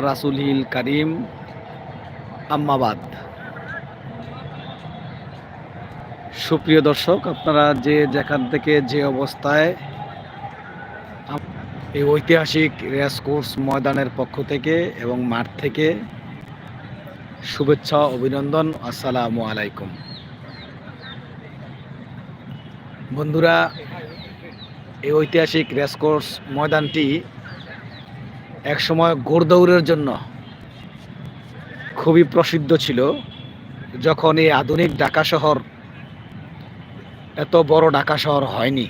রাসুলহিল করিম, আম্মাবাদ। সুপ্রিয় দর্শক, আপনারা যে যেখান থেকে যে অবস্থায় এই ঐতিহাসিক রেস কোর্স ময়দানের পক্ষ থেকে এবং মাঠ থেকে শুভেচ্ছা, অভিনন্দন, আসসালামু আলাইকুম। বন্ধুরা, এই ঐতিহাসিক রেসকোর্স ময়দানটি একসময় ঘোড়দৌড়ের জন্য খুবই প্রসিদ্ধ ছিল, যখন এই আধুনিক ঢাকা শহর এত বড় ঢাকা শহর হয়নি।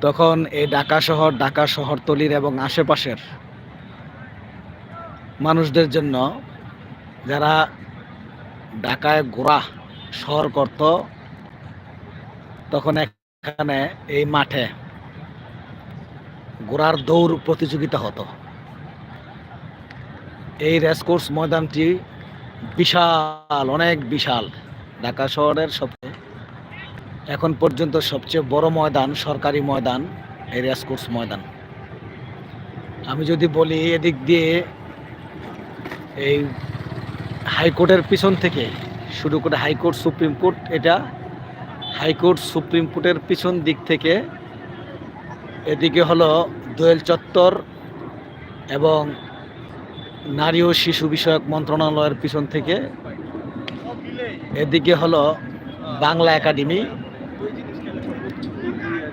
তখন এই ঢাকা শহর ঢাকা শহরতলির এবং আশেপাশের মানুষদের জন্য যারা ঢাকায় ঘোরা শহর করত, তখন এখানে এই মাঠে ঘোড়ার দৌড় প্রতিযোগিতা হতো। এই রেসকোর্স ময়দানটি বিশাল, অনেক বিশাল। ঢাকা শহরের সবচেয়ে এখন পর্যন্ত সবচেয়ে বড় ময়দান সরকারি ময়দান এই রেসকোর্স ময়দান। আমি যদি বলি এদিক দিয়ে এই হাইকোর্টের পিছন থেকে শুরু করে হাইকোর্ট সুপ্রিম কোর্ট, এটা হাইকোর্ট সুপ্রিম কোর্টের পিছন দিক থেকে এদিকে হলো দোয়েল চত্বর এবং নারী ও শিশু বিষয়ক মন্ত্রণালয়ের পিছন থেকে। এদিকে হলো বাংলা একাডেমি।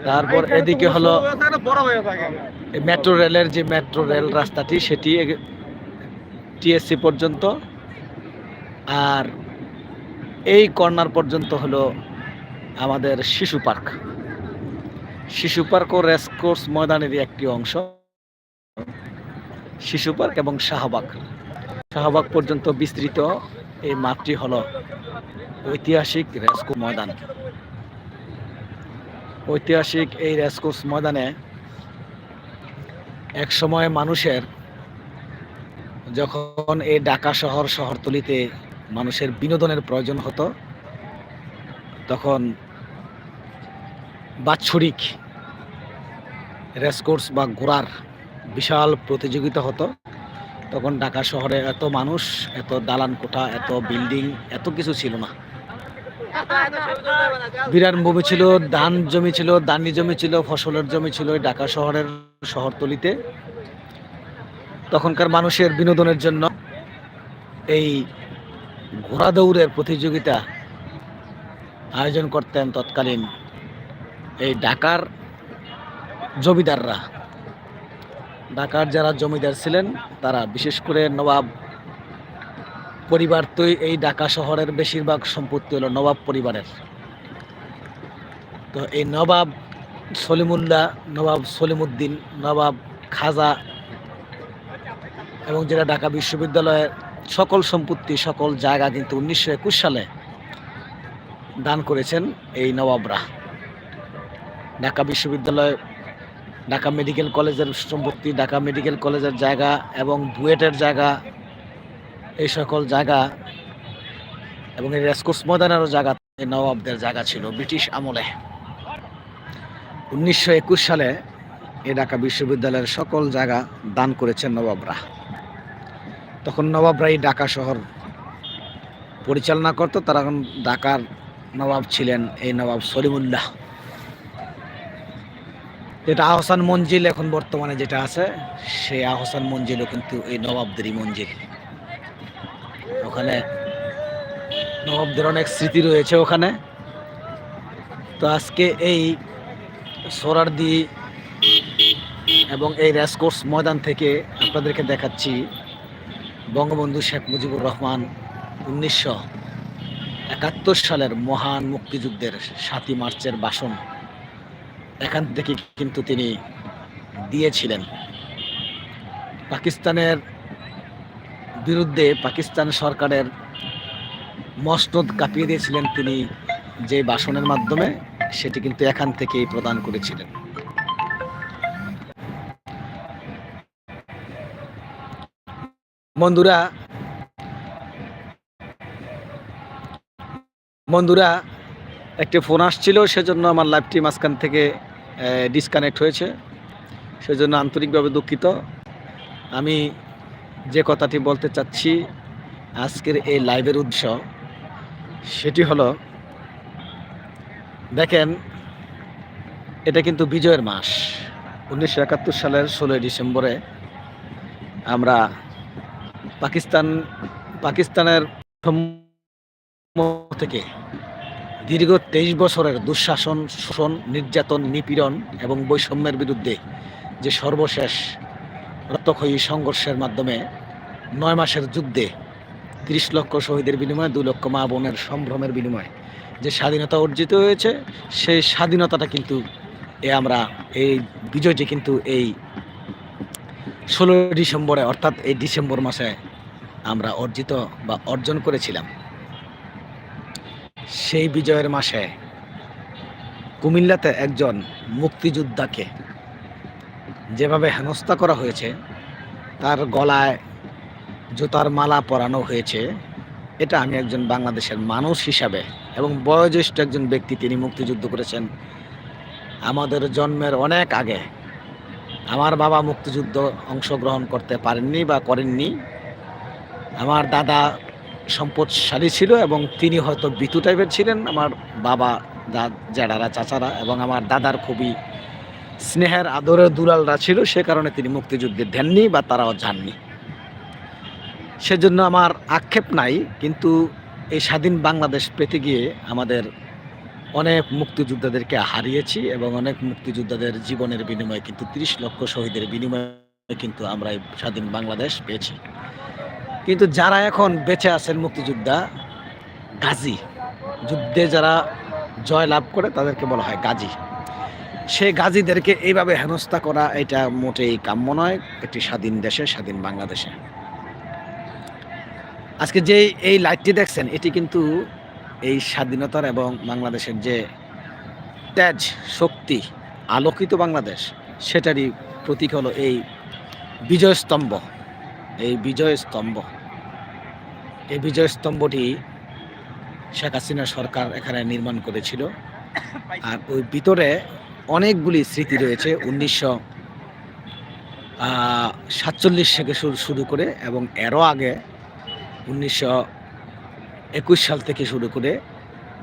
তারপর এদিকে হলো মেট্রো রেলের যে মেট্রো রেল রাস্তাটি সেটি টিএসসি পর্যন্ত। আর এই কর্নার পর্যন্ত হলো আমাদের শিশু পার্ক। শিশু পার্ক ও রেসকোর্স ময়দানেরই একটি অংশ। শিশু পার্ক এবং শাহবাগ। শাহবাগ পর্যন্ত বিস্তৃত। এই মাঠটি হলো ঐতিহাসিক রেসকো ময়দান। ঐতিহাসিক এই রেসকোর্স ময়দানে এক সময় মানুষের যখন এই ঢাকা শহর শহরতলিতে মানুষের বিনোদনের প্রয়োজন হতো, তখন বাৎসরিক রেসকোর্স বা ঘোড়ার বিশাল প্রতিযোগিতা হতো। তখন ঢাকা শহরে এত মানুষ, এত দালান কোঠা, এত বিল্ডিং, এত কিছু ছিল না। বিরাট ভূমি ছিল, ধান জমি ছিল, দানি জমি ছিল, ফসলের জমি ছিল ঢাকা শহরের শহরতলিতে। তখনকার মানুষের বিনোদনের জন্য এই ঘোড়া দৌড়ের প্রতিযোগিতা আয়োজন করতেন তৎকালীন এই ঢাকার জমিদাররা। ঢাকার যারা জমিদার ছিলেন, তারা বিশেষ করে নবাব পরিবার তো এই ঢাকা শহরের বেশিরভাগ সম্পত্তি হলো নবাব পরিবারের। তো এই নবাব সলিমুল্লাহ, নবাব সলিমুদ্দিন, নবাব খাজা এবং যেটা ঢাকা বিশ্ববিদ্যালয়ের সকল সম্পত্তি, সকল জায়গা কিন্তু উনিশশো একুশ সালে দান করেছেন এই নবাবরা। ঢাকা বিশ্ববিদ্যালয়, ঢাকা মেডিকেল কলেজের সম্পত্তি, ঢাকা মেডিকেল কলেজের জায়গা এবং বুয়েটের জায়গা, এই সকল জায়গা এবং এই রেসকোর্স ময়দানেরও জায়গা নবাবদের জায়গা ছিল ব্রিটিশ আমলে। উনিশশো একুশ সালে এই ঢাকা বিশ্ববিদ্যালয়ের সকল জায়গা দান করেছেন নবাবরা। তখন নবাবরা এই ঢাকা শহর পরিচালনা করত, তারা ঢাকার নবাব ছিলেন এই নবাব সলিমুল্লাহ। যেটা আহসান মঞ্জিল এখন বর্তমানে যেটা আছে, সেই আহসান মঞ্জিলও কিন্তু এই নবাবদেরই মঞ্জিল। ওখানে নবাবদের অনেক স্মৃতি রয়েছে ওখানে। তো আজকে এই সোরারদি এবং এই রেসকোর্স ময়দান থেকে আপনাদেরকে দেখাচ্ছি বঙ্গবন্ধু শেখ মুজিবুর রহমান উনিশশো একাত্তর সালের মহান মুক্তিযুদ্ধের সাতই মার্চের ভাষণ এখান থেকে কিন্তু তিনি দিয়েছিলেন। পাকিস্তানের বিরুদ্ধে পাকিস্তান সরকারের মসনদ কাঁপিয়ে দিয়েছিলেন তিনি যে ভাষণের মাধ্যমে, সেটি কিন্তু এখান থেকেই প্রদান করেছিলেন। বন্ধুরা বন্ধুরা একটি ফোন আসছিল, সেজন্য আমার লাইভটি মাঝখান থেকে ডিসকানেক্ট হয়েছে। সেজন্য আন্তরিকভাবে দুঃখিত। আমি যে কথাটি বলতে চাচ্ছি, আজকের এই লাইভের উদ্দেশ্য, সেটি হলো, দেখেন, এটা কিন্তু বিজয়ের মাস। উনিশশো একাত্তর সালের ষোলোই ডিসেম্বরে আমরা পাকিস্তান, পাকিস্তানের থেকে দীর্ঘ তেইশ বছরের দুঃশাসন, শোষণ, নির্যাতন, নিপীড়ন এবং বৈষম্যের বিরুদ্ধে যে সর্বশেষ রক্তক্ষয়ী সংঘর্ষের মাধ্যমে নয় মাসের যুদ্ধে তিরিশ লক্ষ শহীদের বিনিময়ে দু লক্ষ মা বোনের সম্ভ্রমের বিনিময়ে যে স্বাধীনতা অর্জিত হয়েছে, সেই স্বাধীনতাটা কিন্তু এ আমরা, এই বিজয়টি কিন্তু এই ষোলো ডিসেম্বরে, অর্থাৎ এই ডিসেম্বর মাসে আমরা অর্জিত বা অর্জন করেছিলাম। সেই বিজয়ের মাসে কুমিল্লাতে একজন মুক্তিযোদ্ধাকে যেভাবে হেনস্থা করা হয়েছে, তার গলায় জুতার মালা পরানো হয়েছে, এটা আমি একজন বাংলাদেশের মানুষ হিসাবে এবং বয়োজ্যেষ্ঠ একজন ব্যক্তি তিনি মুক্তিযুদ্ধ করেছেন আমাদের জন্মের অনেক আগে। আমার বাবা মুক্তিযুদ্ধ অংশগ্রহণ করতে পারেননি বা করেননি। আমার দাদা সম্পদশালী ছিল এবং তিনি হয়তো বিতু টাইপের ছিলেন। আমার বাবা জ্যাঠারা চাচারা এবং আমার দাদার খুবই স্নেহের, আদরের দুলালরা ছিল। সে কারণে তিনি মুক্তিযুদ্ধে দেননি বা তারাও যাননি। সেজন্য আমার আক্ষেপ নাই, কিন্তু এই স্বাধীন বাংলাদেশ পেতে গিয়ে আমাদের অনেক মুক্তিযোদ্ধাদেরকে হারিয়েছি এবং অনেক মুক্তিযোদ্ধাদের জীবনের বিনিময়ে কিন্তু তিরিশ লক্ষ শহীদের বিনিময়ে কিন্তু আমরা এই স্বাধীন বাংলাদেশ পেয়েছি। কিন্তু যারা এখন বেঁচে আছেন মুক্তিযোদ্ধা, গাজী, যুদ্ধে যারা জয় লাভ করে তাদেরকে বলা হয় গাজী। সে গাজীদেরকে এইভাবে হেনস্থা করা এটা মোটেই কাম্য নয় একটি স্বাধীন দেশে, স্বাধীন বাংলাদেশে। আজকে যে এই লাইটটি দেখছেন, এটি কিন্তু এই স্বাধীনতার এবং বাংলাদেশের যে তেজ শক্তি, আলোকিত বাংলাদেশ, সেটারই প্রতীক হলো এই বিজয় স্তম্ভ এই বিজয় স্তম্ভ। এই বিজয় স্তম্ভটি শেখ হাসিনা সরকার এখানে নির্মাণ করেছিল। আর ওই ভিতরে অনেকগুলি স্মৃতি রয়েছে, উনিশশো সাতচল্লিশ থেকে শুরু করে এবং এরও আগে উনিশশো একুশ সাল থেকে শুরু করে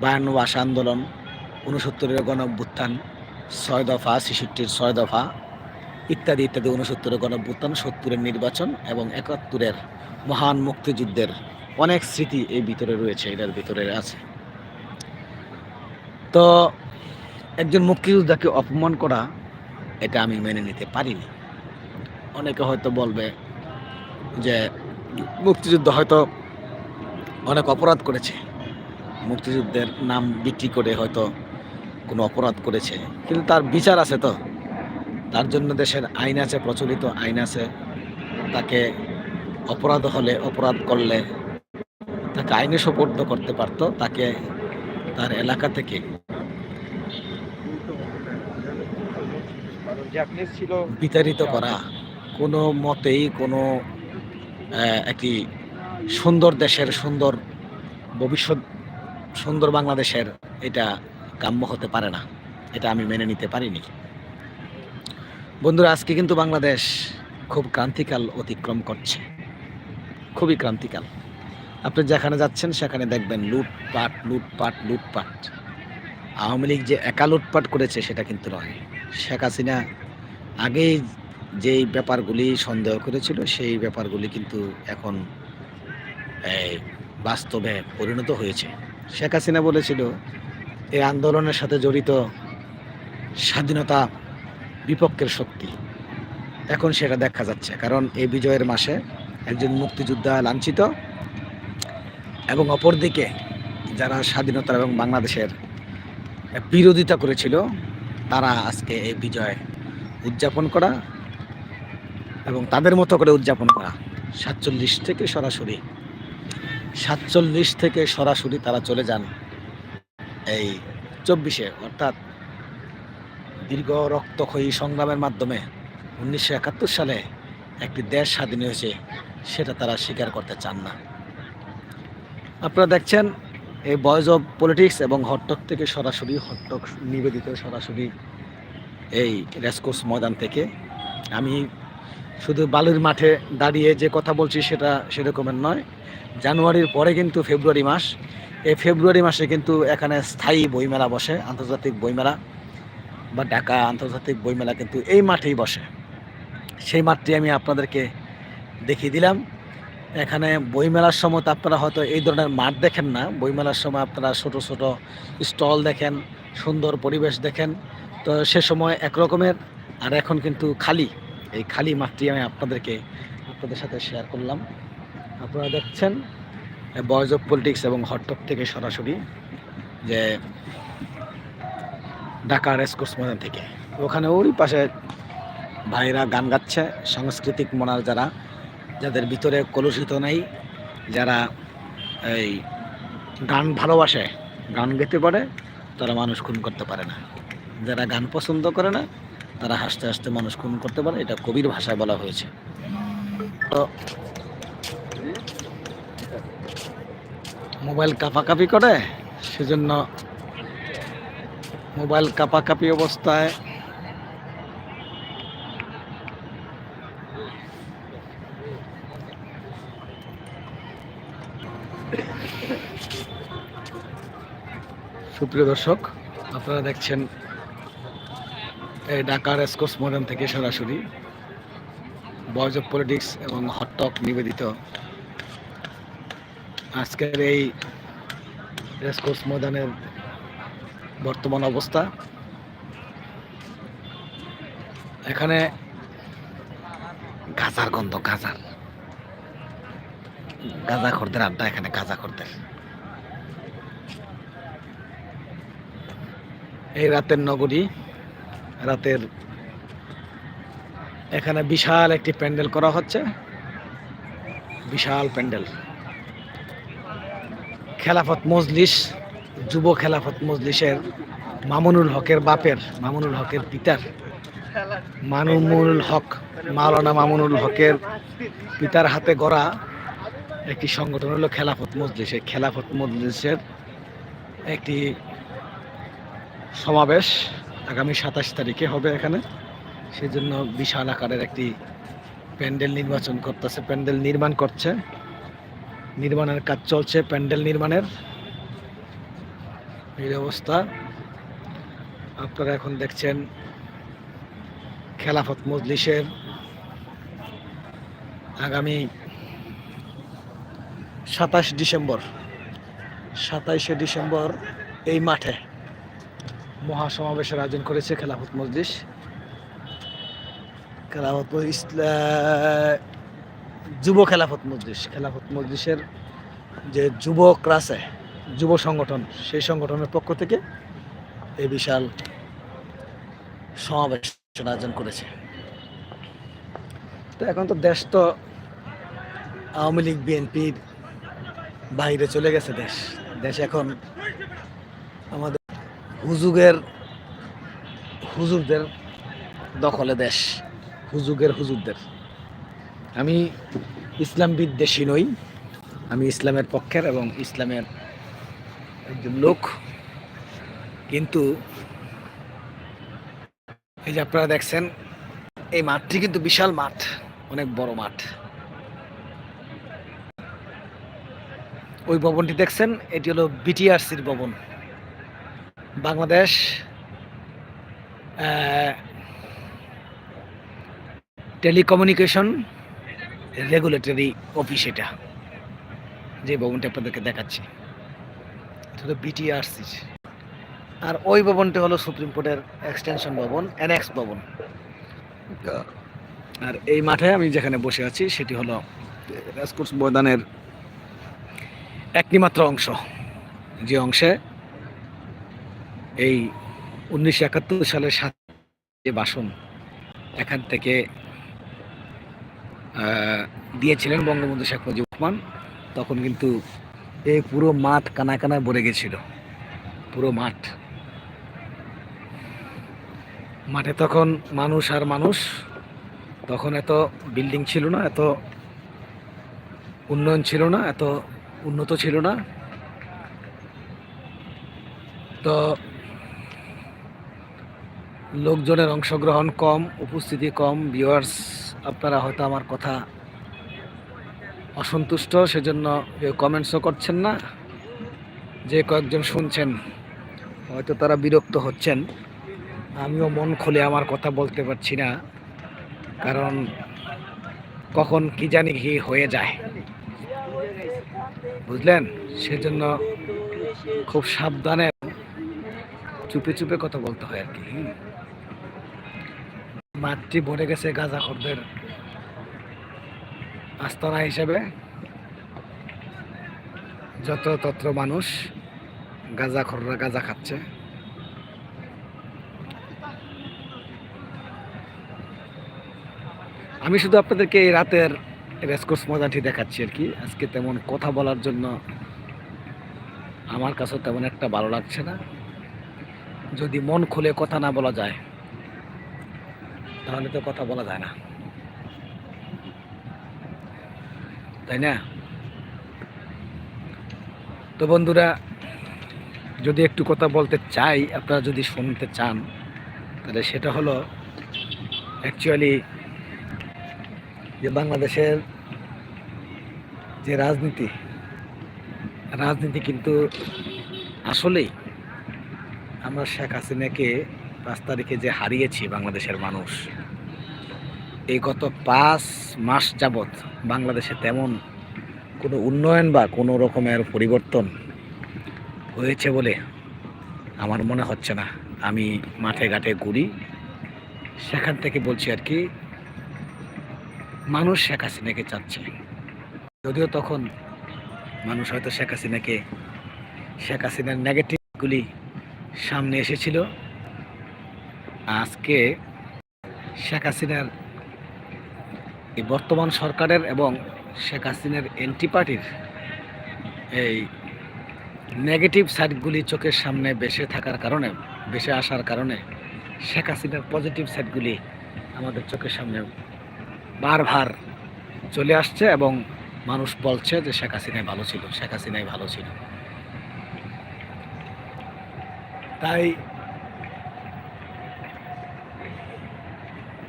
বায়ান্ন ভাষা আন্দোলন উনসত্তরের গণ অভ্যুত্থান ছয় দফা, ছেষট্টির ছয় দফা ইত্যাদি ইত্যাদি উনসত্তরের গণ অভ্যুত্থান সত্তরের নির্বাচন এবং একাত্তরের মহান মুক্তিযুদ্ধের অনেক স্মৃতি এই ভিতরে রয়েছে, এটার ভিতরে আছে। তো একজন মুক্তিযোদ্ধাকে অপমান করা, এটা আমি মেনে নিতে পারিনি। অনেকে হয়তো বলবে যে মুক্তিযুদ্ধ হয়তো অনেক অপরাধ করেছে। মুক্তিযুদ্ধের নাম বিক্রি করে হয়তো কোনো অপরাধ করেছে। কিন্তু তার বিচার আছে তো। তার জন্য দেশের আইন আছে, প্রচলিত আইন আছে। তাকে অপরাধ হলে অপরাধ করলে তাকে আইনে সোপর্দ করতে পারত, তাকে তার এলাকা থেকে। বিতাড়িত করা। কোনো মতেই কোনো একটি সুন্দর দেশের, সুন্দর ভবিষ্যৎ, সুন্দর বাংলাদেশের এটা কাম্য হতে পারে না। এটা আমি মেনে নিতে পারিনি। বন্ধুরা, আজকে কিন্তু বাংলাদেশ খুব ক্রান্তিকাল অতিক্রম করছে। খুবই ক্রান্তিকাল। আপনি যেখানে যাচ্ছেন, সেখানে দেখবেন লুটপাট লুটপাট লুটপাট। আওয়ামী লীগ যে একা লুটপাট করেছে, সেটা কিন্তু নয়। শেখ হাসিনা আগেই যেই ব্যাপারগুলি সন্দেহ করেছিল, সেই ব্যাপারগুলি কিন্তু এখন বাস্তবে পরিণত হয়েছে। শেখ হাসিনা বলেছিল এই আন্দোলনের সাথে জড়িত স্বাধীনতা বিপক্ষের শক্তি। এখন সেটা দেখা যাচ্ছে, কারণ এই বিজয়ের মাসে একজন মুক্তিযোদ্ধা লাঞ্ছিত এবং অপরদিকে যারা স্বাধীনতা এবং বাংলাদেশের বিরোধিতা করেছিল, তারা আজকে এই বিজয় উদযাপন করা এবং তাদের মতো করে উদযাপন করা। সাতচল্লিশ থেকে সরাসরি, সাতচল্লিশ থেকে সরাসরি তারা চলে যান এই চব্বিশে, অর্থাৎ দীর্ঘ রক্তক্ষয়ী সংগ্রামের মাধ্যমে উনিশশো একাত্তর সালে একটি দেশ স্বাধীন হয়েছে, সেটা তারা স্বীকার করতে চান না। আপনারা দেখছেন এই বয়েজ অফ পলিটিক্স এবং হটটক থেকে সরাসরি, হটটক নিবেদিত সরাসরি এই রেসকোর্স ময়দান থেকে। আমি শুধু বালুর মাঠে দাঁড়িয়ে যে কথা বলছি, সেটা সেরকমের নয়। জানুয়ারির পরে কিন্তু ফেব্রুয়ারি মাস। এই ফেব্রুয়ারি মাসে কিন্তু এখানে স্থায়ী বইমেলা বসে, আন্তর্জাতিক বইমেলা। বা ঢাকা আন্তর্জাতিক বইমেলা কিন্তু এই মাঠেই বসে। সেই মাঠটি আমি আপনাদেরকে দেখিয়ে দিলাম। এখানে বইমেলার সময় তো আপনারা হয়তো এই ধরনের মাঠ দেখেন না। বইমেলার সময় আপনারা ছোট ছোট স্টল দেখেন, সুন্দর পরিবেশ দেখেন। তো সে সময় একরকমের, আর এখন কিন্তু খালি। এই খালি মাঠটি আমি আপনাদেরকে আপনাদের সাথে শেয়ার করলাম। আপনারা দেখছেন বয়েজ অফ পলিটিক্স এবং হটটক থেকে সরাসরি যে ঢাকা রেসকোর্স ময়দান থেকে। ওখানে ওই পাশে ভাইরা গান গাচ্ছে, সাংস্কৃতিক মনার যারা, যাদের ভিতরে কলুষিত নেই, যারা এই গান ভালোবাসে, গান গেতে পারে, তারা মানুষ খুন করতে পারে না। যারা গান পছন্দ করে না, তারা হাসতে হাসতে মানুষ খুন করতে পারে, এটা কবির ভাষায় বলা হয়েছে। তো মোবাইল কাপাকাপি করে, সেজন্য মোবাইল কাপাকাপি অবস্থায়। সুপ্রিয় দর্শক, আপনারা দেখছেন এই ঢাকা রেসকোর্স ময়দান থেকে সরাসরি বয়েজ অফ পলিটিক্স এবং হটটক নিবেদিত। আজকের এই রেসকোর্স ময়দানের বর্তমান অবস্থা। এখানে গাজার গন্ধ গাজার গাঁজা খরদের আড্ডা, এখানে গাঁজা খরদের। এই রাতের নগরী, রাতের এখানে বিশাল একটি প্যান্ডেল করা হচ্ছে। বিশাল প্যান্ডেল। খেলাফত মজলিস যুব খেলাফত মজলিসের মামুনুল হকের বাপের, মামুনুল হকের পিতার, মামুনুল হক, মাওলানা মামুনুল হকের পিতার হাতে গড়া একটি সংগঠন হলো খেলাফত মজলিস। এই খেলাফত মজলিসের একটি সমাবেশ আগামী সাতাশ তারিখে হবে এখানে। সেজন্য বিশাল আকারের একটি প্যান্ডেল নির্বাচন করতেছে, প্যান্ডেল নির্মাণ করছে। নির্মাণের কাজ চলছে, প্যান্ডেল নির্মাণের। এই অবস্থা। আপনারা এখন দেখছেন খেলাফত মজলিসের আগামী সাতাশ ডিসেম্বর। সাতাইশে ডিসেম্বর এই মাঠে মহাসমাবেশের আয়োজন করেছে খেলাফত মজলিস। খেলাফত ইসলা, যুব খেলাফত মজলিস। খেলাফত মজলিসের যে যুবক আছে যুব সংগঠন, সেই সংগঠনের পক্ষ থেকে এই বিশাল সমাবেশ আয়োজন করেছে। তো এখন তো দেশ তো আওয়ামী লীগ, বিএনপির বাইরে চলে গেছে দেশ। দেশ এখন আমাদের হুজুগের, হুজুরদের দখলে দেশ, হুজুগের হুজুরদের। আমি ইসলাম বিদ্বেষী নই, আমি ইসলামের পক্ষের এবং ইসলামের একজন লোক, কিন্তু এই যে আপনারা দেখছেন, এই মাঠটি কিন্তু বিশাল মাঠ, অনেক বড় মাঠ। ওই ভবনটি দেখছেন, এটি হলো বিটিআরসির ভবন। বাংলাদেশ টেলিকমিউনিকেশন রেগুলেটরি অফিস এটা, যে ভবনটা আপনাদেরকে দেখাচ্ছি। বিটিআরসি আর ওই ভবনটি হলো সুপ্রিম কোর্টের এক্সটেনশন ভবন এনএক্স ভবন। আর এই মাঠে আমি যেখানে বসে আছি, সেটি হলো রাজকোট ময়দানের একটি মাত্র অংশ। যে অংশে এই উনিশশো একাত্তর সালের সাত যে বাসন, এখান থেকে দিয়েছিলেন বঙ্গবন্ধু শেখ মুজিব রহমান, তখন কিন্তু এই পুরো মাঠ কানায় কানায় ভরে গেছিল। পুরো মাঠ। মাঠে তখন মানুষ আর মানুষ, তখন এত বিল্ডিং ছিল না, এত উন্নয়ন ছিল না, এত উন্নত ছিল না। তো লোকজনের অংশগ্রহণ কম, উপস্থিতি কম ভিউয়ার্স আপনারা হয়তো আমার কথা অসন্তুষ্ট, সেজন্য কেউ কমেন্টসও করছেন না। যে কয়েকজন শুনছেন, হয়তো তারা বিরক্ত হচ্ছেন। আমিও মন খুলে আমার কথা বলতে পারছি না, কারণ কখন কি জানি কি হয়ে যায়। বুঝলেন? সেজন্য খুব সাবধানে চুপে চুপে কথা বলতে হয় আর কি। মাঠটি ভরে গেছে গাঁজাখরদের আস্তানা হিসেবে যত্রতত্র মানুষ গাঁজা গাঁজাখররা গাঁজা খাচ্ছে। আমি শুধু আপনাদেরকে এই রাতের রেসকোর্স মজাটি দেখাচ্ছি আর কি। আজকে তেমন কথা বলার জন্য আমার কাছে তেমন একটা ভালো লাগছে না। যদি মন খুলে কথা না বলা যায়, তাহলে তো কথা বলা যায় না। তাই না? তো বন্ধুরা, যদি একটু কথা বলতে চাই, আপনারা যদি শুনতে চান, তাহলে সেটা হলো অ্যাকচুয়ালি যে বাংলাদেশের যে রাজনীতি রাজনীতি কিন্তু আসলেই আমরা শেখ হাসিনাকে পাঁচ তারিখে যে হারিয়েছি বাংলাদেশের মানুষ এই গত পাঁচ মাস যাবৎ বাংলাদেশে তেমন কোনো উন্নয়ন বা কোনো রকমের পরিবর্তন হয়েছে বলে আমার মনে হচ্ছে না। আমি মাঠে ঘাটে ঘুরি, সেখান থেকে বলছি আর কি, মানুষ শেখ হাসিনাকে চাচ্ছে। যদিও তখন মানুষ হয়তো শেখ হাসিনাকে, শেখ হাসিনার নেগেটিভগুলি সামনে এসেছিল। আজকে শেখ হাসিনার এই বর্তমান সরকারের এবং শেখ হাসিনার এন্টি পার্টির এই নেগেটিভ সাইডগুলি চোখের সামনে বেসে থাকার কারণে বেসে আসার কারণে শেখ হাসিনার পজিটিভ সাইডগুলি আমাদের চোখের সামনে বারবার চলে আসছে এবং মানুষ বলছে যে শেখ হাসিনাই ভালো ছিল, শেখ হাসিনাই ভালো ছিল। তাই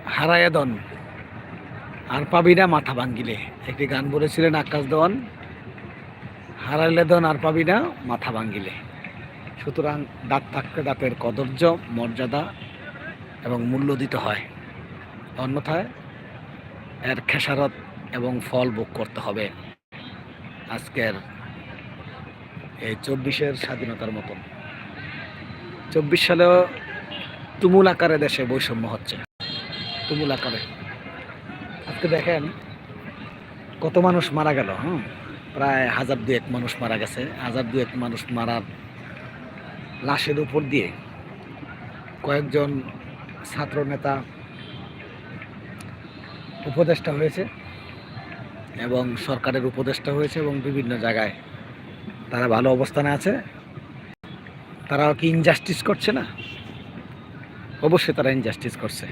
হারায়দন আর পাবি না মাথা ভাঙ্গিলে। একটি গান বলেছিলেন আকাশ দেওয়ান হারাইলে দন আর পাবি না মাথা ভাঙ্গিলে। সুতরাং দাঁত থাকতে দাঁতের কদর্য মর্যাদা এবং মূল্য দিতে হয়। অন্যথায় এর খেসারত এবং ফল ভোগ করতে হবে। আজকের এই চব্বিশের স্বাধীনতার মতন। চব্বিশ সালেও তুমুল আকারে দেশে বৈষম্য হচ্ছে। তুমুল আকারে। আজকে দেখেন কত মানুষ মারা গেল হ্যাঁ প্রায় হাজার দুয়েক মানুষ মারা গেছে, হাজার দুয়েক মানুষ মারার লাশের উপর দিয়ে কয়েকজন ছাত্র নেতা উপদেষ্টা হয়েছে এবং সরকারের উপদেষ্টা হয়েছে এবং বিভিন্ন জায়গায় তারা ভালো অবস্থানে আছে। তারাও কি ইনজাস্টিস করছে না? অবশ্যই তারা ইনজাস্টিস করছে।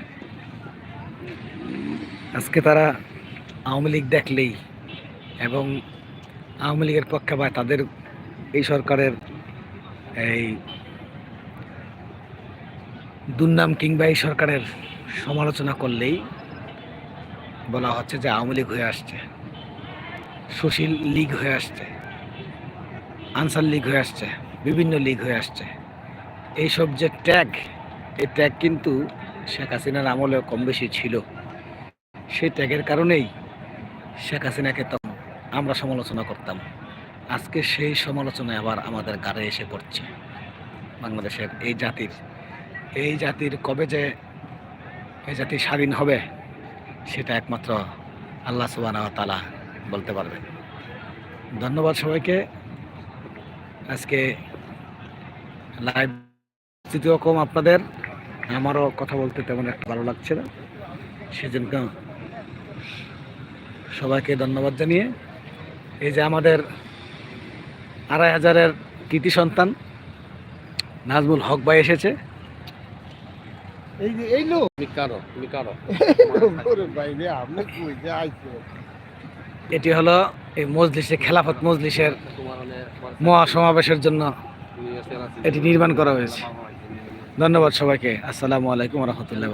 আজকে তারা আওয়ামী লীগ দেখলেই এবং আওয়ামী লীগের পক্ষে বা তাদের এই সরকারের এই দুর্নাম কিংবা এই সরকারের সমালোচনা করলেই বলা হচ্ছে যে আওয়ামী লীগ হয়ে আসছে, সুশীল লীগ হয়ে আসছে, আনসার লীগ হয়ে আসছে, বিভিন্ন লীগ হয়ে আসছে। এইসব যে ট্যাগ, এই ট্যাগ কিন্তু শেখ হাসিনার আমলেও কম বেশি ছিল। সেই ট্যাগের কারণেই শেখ হাসিনাকে তখন আমরা সমালোচনা করতাম। আজকে সেই সমালোচনায় আবার আমাদের গাড়ে এসে পড়ছে বাংলাদেশের এই জাতির। এই জাতির কবে যে এই জাতি স্বাধীন হবে সেটা একমাত্র আল্লাহ সুবাহ তালা বলতে পারবেন। ধন্যবাদ সবাইকে। আজকে লাইভ স্থিতিও কম আপনাদের। আমারও কথা বলতে তেমন একটা ভালো লাগছে না। সেজন্য সবাইকে ধন্যবাদ জানিয়ে এই যে আমাদের আড়াই হাজারের কৃতি সন্তান নাজমুল হক ভাই এসেছে। এই যে এই লোক। তুমি কারও তুমি কারও। ওরে ভাই রে আপনি কই যে আইছে এটি হলো এই মজলিসে খেলাফত মজলিসের মানে মহাসমাবেশের জন্য এটি নির্মাণ করা হয়েছে। ধন্যবাদ সবাইকে। আসসালামু আলাইকুম রহমতুল্লাহ